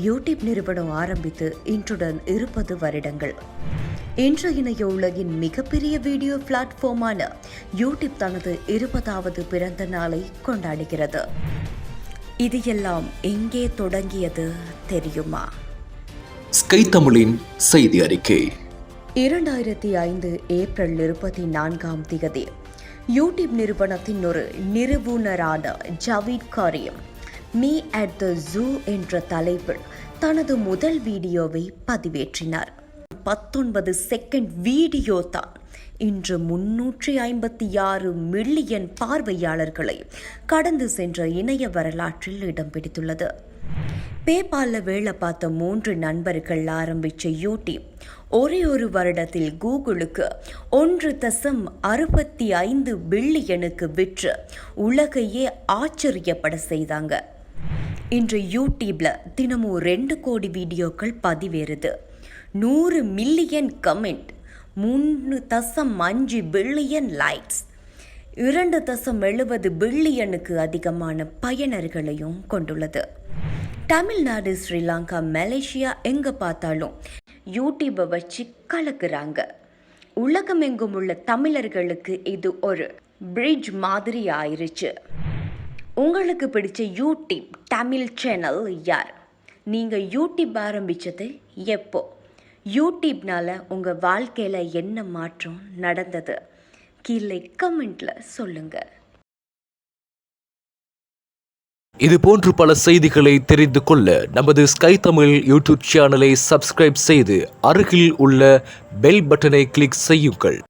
YouTube நிறுவனம் ஆரம்பித்து இன்றுடன் இருபது வருடங்கள். இன்று இணைய உலகின் மிகப்பெரிய வீடியோ பிளாட்ஃபார்மான யூடியூப் தனது இருபதாவது பிறந்த நாளை கொண்டாடுகிறது. இது எல்லாம் எங்கே தொடங்கியது தெரியுமா? ஸ்கை தமிழின் செய்தி அறிக்கை. இரண்டாயிரத்தி ஐந்து ஏப்ரல் இருபத்தி நான்காம் திகதி யூடியூப் நிறுவனத்தின் ஒரு நிறுவனரான Jawed Karim me at the zoo என்ற தலைப்பில் தனது முதல் வீடியோவை பதிவேற்றினார். பத்தொன்பது செகண்ட் வீடியோ தான். இன்று முன்னூற்றி ஐம்பத்தி ஆறு மில்லியன் பார்வையாளர்களை கடந்து சென்ற இணைய வரலாற்றில் இடம் பிடித்துள்ளது. பேபாலில் வேலை பார்த்த மூன்று நண்பர்கள் ஆரம்பித்த யூடியூப். ஒரே ஒரு வருடத்தில் கூகுளுக்கு ஒன்று தசம் அறுபத்தி ஐந்து பில்லியனுக்கு விற்று உலகையே ஆச்சரியப்பட செய்தாங்க. இன்று யூடியூப்பில் தினமும் ரெண்டு கோடி வீடியோக்கள் பதிவேறுது. நூறு மில்லியன் கமெண்ட் மூணு தசம் அஞ்சு பில்லியன் லைக்ஸ். இரண்டு தசம் எழுபது பில்லியனுக்கு அதிகமான பயனர்களையும் கொண்டுள்ளது. தமிழ்நாடு ஸ்ரீலங்கா மலேசியா எங்கே பார்த்தாலும் யூடியூப்பை வச்சு கலக்குறாங்க. உலகமெங்கும் உள்ள தமிழர்களுக்கு இது ஒரு பிரிட்ஜ் மாதிரி ஆயிருச்சு உங்களுக்கு பிடிச்ச யூடியூப் தமிழ் சேனல் யார்? நீங்கள் யூடியூப் ஆரம்பித்தது எப்போ? யூடியூப்னால் உங்கள் வாழ்க்கையில் என்ன மாற்றம் நடந்தது? கீழே கமெண்ட்டில் சொல்லுங்கள் இது போன்று பல செய்திகளை தெரிந்து கொள்ள நமது ஸ்கை தமிழ் யூடியூப் சேனலை சப்ஸ்கிரைப் செய்து அருகில் உள்ள பெல் பட்டனை கிளிக் செய்யுங்கள்.